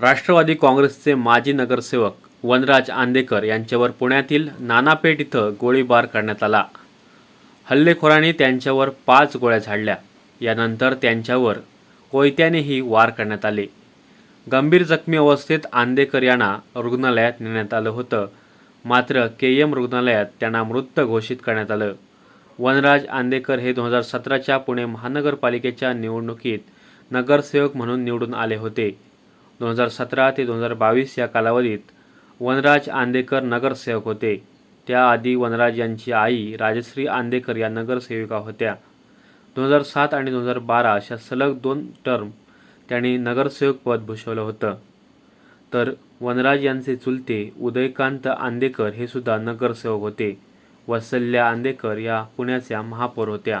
राष्ट्रवादी काँग्रेसचे माजी नगरसेवक वनराज आंदेकर यांच्यावर पुण्यातील नानापेठ इथं गोळीबार करण्यात आला. हल्लेखोरांनी त्यांच्यावर पाच गोळ्या झाडल्या. यानंतर त्यांच्यावर कोयत्यानेही वार करण्यात आले. गंभीर जखमी अवस्थेत आंदेकर यांना रुग्णालयात नेण्यात आलं होतं. मात्र के एम रुग्णालयात त्यांना मृत घोषित करण्यात आलं. वनराज आंदेकर हे दोन हजार सतराच्या पुणे महानगरपालिकेच्या निवडणुकीत नगरसेवक म्हणून निवडून आले होते. दोन हजार सतरा ते दोन हजार बावीस या कालावधीत वनराज आंदेकर नगरसेवक होते. त्याआधी वनराज यांची आई राजश्री आंदेकर या नगरसेविका होत्या. दोन हजार सात आणि दोन हजार बारा अशा सलग दोन टर्म त्यांनी नगरसेवक पद भूषवलं होतं. तर वनराज यांचे चुलते उदयकांत आंदेकर हे सुद्धा नगरसेवक होते वत्सल्या आंदेकर या पुण्याच्या महापौर होत्या.